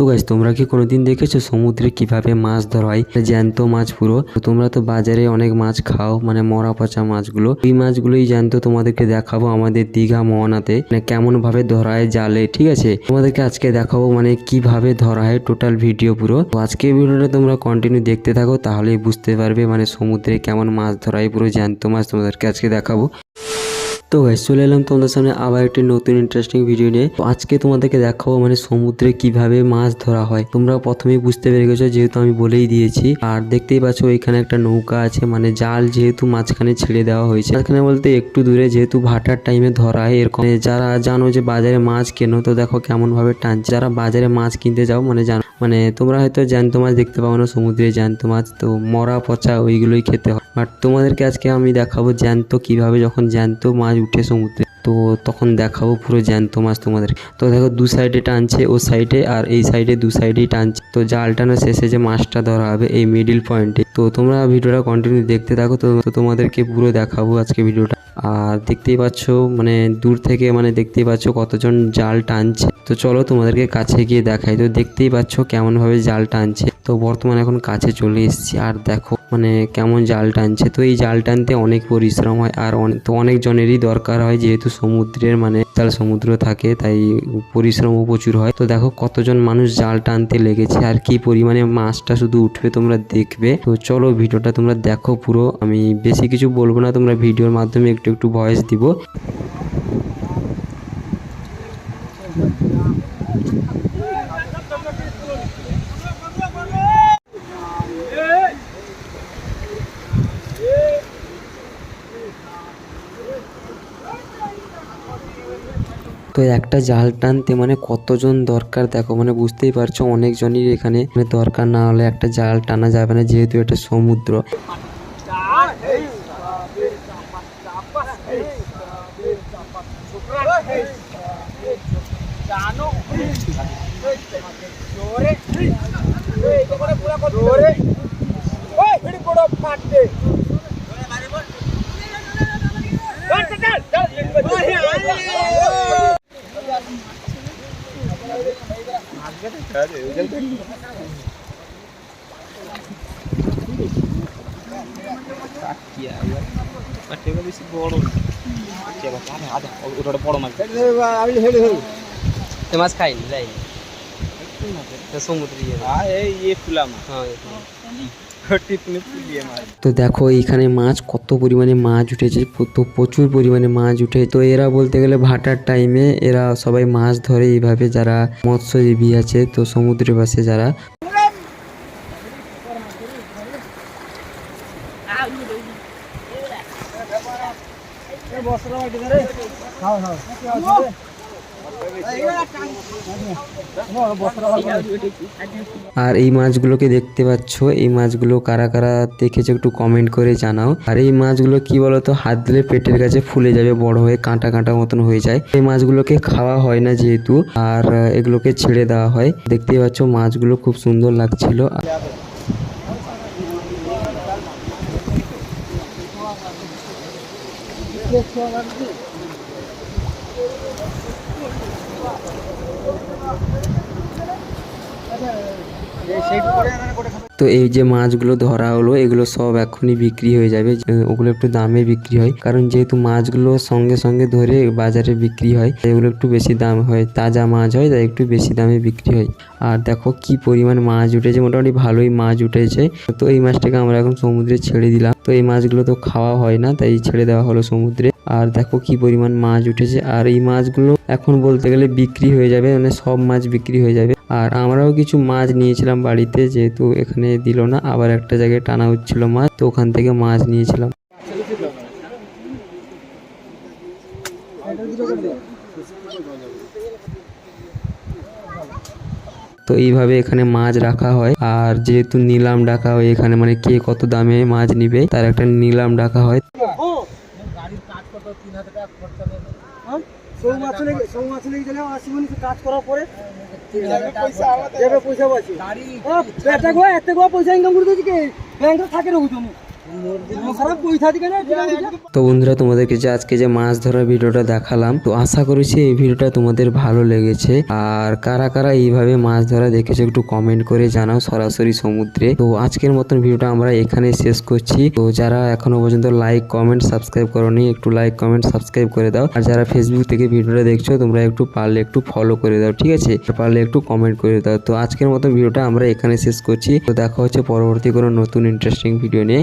তো গাইস তোমরা কি কোনোদিন দেখেছ সমুদ্রে কীভাবে মাছ ধরা হয়? জ্যান্ত মাছ পুরো। তোমরা তো বাজারে অনেক মাছ খাও মানে মরা পচা মাছগুলো। এই মাছগুলোই জ্যান্ত, তোমাদেরকে দেখাবো আমাদের দীঘা মোহনাতে মানে কেমন ভাবে ধরা হয় জালে, ঠিক আছে? তোমাদেরকে আজকে দেখাবো মানে কীভাবে ধরা হয় টোটাল ভিডিও পুরো। তো আজকে ভিডিওটা তোমরা কন্টিনিউ দেখতে থাকো, তাহলেই বুঝতে পারবে মানে সমুদ্রে কেমন মাছ ধরা হয়, পুরো জ্যান্ত মাছ তোমাদেরকে আজকে দেখাবো। তো গাইস চলে এলাম তোমাদের সামনে আবার একটি নতুন ইন্টারেস্টিং ভিডিও নিয়ে। তো আজকে তোমাদেরকে দেখাবো মানে সমুদ্রে কীভাবে মাছ ধরা হয়। তোমরা প্রথমেই বুঝতে পেরে গেছো, যেহেতু আমি বলেই দিয়েছি। আর দেখতেই পাচ্ছ, এখানে একটা নৌকা আছে মানে জাল যেহেতু মাঝখানে ছেড়ে দেওয়া হয়েছে। মাঝখানে বলতে একটু দূরে যেহেতু ভাটার টাইমে ধরা হয়, এরকম। মানে যারা জানো যে বাজারে মাছ কেনো, তো দেখো কেমন ভাবে টানছে। যারা বাজারে মাছ কিনতে যাও মানে জানো। মানে তোমরা হয়তো জ্যান্ত মাছ দেখতে পাবো না, সমুদ্রে জ্যান্ত মাছ, তো মরা, পচা ওইগুলোই খেতে হয়। বাট তোমাদেরকে আজকে আমি দেখাবো জ্যান্ত কীভাবে যখন জ্যান্ত মাছ উঠে সমুদ্রে। তো তখন দেখাবো পুরো জ্যান্ত মাছ তোমাদের। তো দেখো দু সাইডে টানছে, ও সাইডে আর এই সাইডে দু সাইডেই টানছে। তো জাল টানা শেষে যে মাছটা ধরা হবে এই মিডিল পয়েন্টে তো তোমরা ভিডিওটা কন্টিনিউ দেখতে থাকো, তো তোমাদেরকে পুরো দেখাবো আজকে ভিডিওটা। আর দেখতেই পাচ্ছ মানে দূর থেকে মানে দেখতেই পাচ্ছ কতজন জাল টানছে। তো চলো তোমাদেরকে কাছে গিয়ে দেখাই। তো দেখতেই পাচ্ছ কেমন ভাবে জাল টানছে। তো বর্তমানে এখন কাছে চলে এসেছি। আর দেখো মানে কেমন জাল টানছে। তো এই জাল টানতে অনেক পরিশ্রম হয় আর তো অনেক জনেরই দরকার হয় যেহেতু সমুদ্রের মানে তার সমুদ্র থাকে, তাই পরিশ্রমও প্রচুর হয়। তো দেখো কতজন মানুষ জাল টানতে লেগেছে আর কি পরিমাণে মাছটা শুধু উঠবে তোমরা দেখবে। তো চলো ভিডিওটা তোমরা দেখো পুরো। আমি বেশি কিছু বলব না, তোমরা ভিডিওর মাধ্যমে একটু একটু ভয়েস দিব। তো একটা জাল টানতে মানে কতজন দরকার দেখো মানে বুঝতেই পারছ অনেকজনই এখানে মানে দরকার না হলে একটা জাল টানা যাবে না যেহেতু এটা সমুদ্র বেশি বড় ওটা বড় মাছ এ মাছ খাইনি যাই সমুদ্রে এই ইয়ে ফুলা মাছ হ্যাঁ টিপনি ফুলিয়ে মাছ তো দেখো, এখানে মাছ কত পরিমাণে মাছ উঠেছে, তো প্রচুর পরিমাণে মাছ উঠে। তো এরা বলতে গেলে ভাটার টাইমে এরা সবাই মাছ ধরে এইভাবে যারা মৎস্যজীবী আছে, তো সমুদ্রের পাশে যারা। আর এই মাছগুলোকে দেখতে পাচ্ছ, এই মাছগুলো কারা কারা দেখেছ একটু কমেন্ট করে জানাও। আর এই মাছগুলো কি বলতো, হাত দিলে পেটের কাছে ফুলে যাবে, বড় হয়ে কাঁটা কাঁটা মতন হয়ে যায়। এই মাছগুলোকে খাওয়া হয় না যেহেতু, আর এগুলোকে ছেড়ে দেওয়া হয়। দেখতেই পাচ্ছ মাছগুলো খুব সুন্দর লাগছিল। সেই করে করে খাবে তো এই যে মাছগুলো ধরা হলো, এগুলো সব এখনই বিক্রি হয়ে যাবে। ওগুলো একটু দামে বিক্রি হয়। কারণ যেহেতু মাছগুলো সঙ্গে সঙ্গে ধরে বাজারে বিক্রি হয় এগুলো একটু বেশি দাম হয়। তাজা মাছ হয়, তাই একটু বেশি দামে বিক্রি হয়। আর দেখো কি পরিমাণ মাছ উঠেছে। মোটামুটি ভালোই মাছ উঠেছে। তো এই মাছটাকে আমরা এখন সমুদ্রে ছেড়ে দিলাম। তো এই মাছগুলো তো খাওয়া হয় না, তাই ছেড়ে দেওয়া হলো সমুদ্রে। আর দেখো কি পরিমাণ মাছ উঠেছে। আর এই মাছগুলো এখন বলতে গেলে বিক্রি হয়ে যাবে। মানে সব মাছ বিক্রি হয়ে যাবে। আর আমরাও কিছু মাছ নিয়েছিলাম বাড়িতে, যেহেতু এখানে দিল না, আবার একটা জায়গায় টানা হচ্ছিল মাছ, তো ওখান থেকে মাছ নিয়েছিলাম। তো এইভাবে এখানে মাছ রাখা হয়, আর যেহেতু নিলাম ডাকা হয় এখানে মানে কে কত দামে মাছ নিবে, তার একটা নিলাম ডাকা হয়। সৌ মাছ লেগে সৌ মাছ লেগে গেলে আসিবনি কাজ করার পরে। পয়সা পাচ্ছি এত পয়সা ইনকাম করে দিয়েছি কি? ব্যাংকে থাকে রহুছ আমি তো বন্ধুরা, তোমাদেরকে যে আজকে যে মাছ ধরার ভিডিওটা দেখালাম, তো আশা করেছি এই ভিডিওটা তোমাদের ভালো লেগেছে। আর কারা কারা এইভাবে মাছ ধরা দেখেছ একটু কমেন্ট করে জানাও সরাসরি সমুদ্রে। তো আজকের মতন ভিডিওটা আমরা এখানে শেষ করছি। তো যারা এখনও পর্যন্ত লাইক কমেন্ট সাবস্ক্রাইব করোনি, একটু লাইক কমেন্ট সাবস্ক্রাইব করে দাও। আর যারা ফেসবুক থেকে ভিডিওটা দেখছ, তোমরা একটু পারলে একটু ফলো করে দাও, ঠিক আছে? পারলে একটু কমেন্ট করে দাও। তো আজকের মতন ভিডিওটা আমরা এখানে শেষ করছি। তো দেখা হচ্ছে পরবর্তী কোনো নতুন ইন্টারেস্টিং ভিডিও নিয়ে।